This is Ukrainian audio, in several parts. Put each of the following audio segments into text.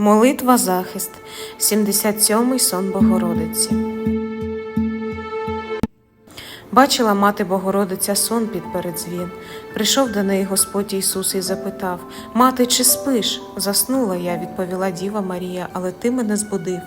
Молитва захист, 77-й сон Богородиці. Бачила мати Богородиця сон під передзвін. Прийшов до неї Господь Ісус і запитав: Мати, чи спиш? Заснула я, відповіла Діва Марія, але ти мене збудив.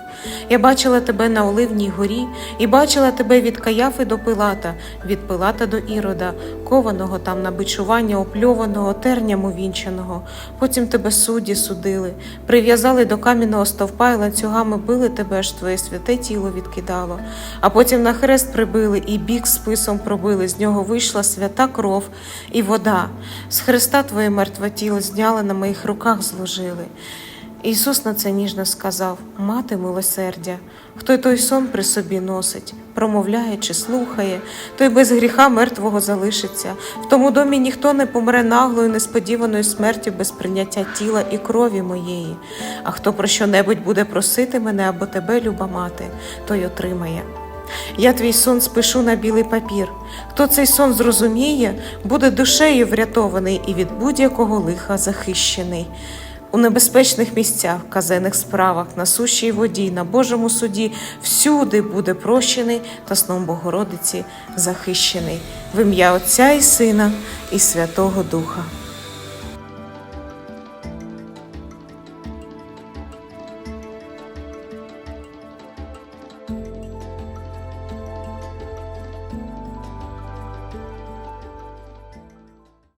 Я бачила тебе на Оливній горі і бачила тебе від Каяфи до Пилата, від Пилата до Ірода, кованого там на бичування, опльованого, терням увінченого. Потім тебе судді судили, прив'язали до кам'яного стовпа і ланцюгами били тебе, аж твоє святе тіло відкидало. А потім на хрест прибили і бік списом пробили. З нього вийшла свята кров і вода. З хреста твоє мертве тіло зняли на моїх руках зложили. Ісус на це ніжно сказав: Мати милосердя, хто той сон при собі носить, промовляє чи слухає, той без гріха мертвого залишиться. В тому домі ніхто не помре наглою, несподіваною смертю без прийняття тіла і крові моєї. А хто про що-небудь буде просити мене або тебе, люба мати, той отримає. Я твій сон спишу на білий папір. Хто цей сон зрозуміє, буде душею врятований і від будь-якого лиха захищений. У небезпечних місцях, казенних справах, на сушій воді, на Божому суді всюди буде прощений та сном Богородиці захищений в ім'я Отця і Сина і Святого Духа.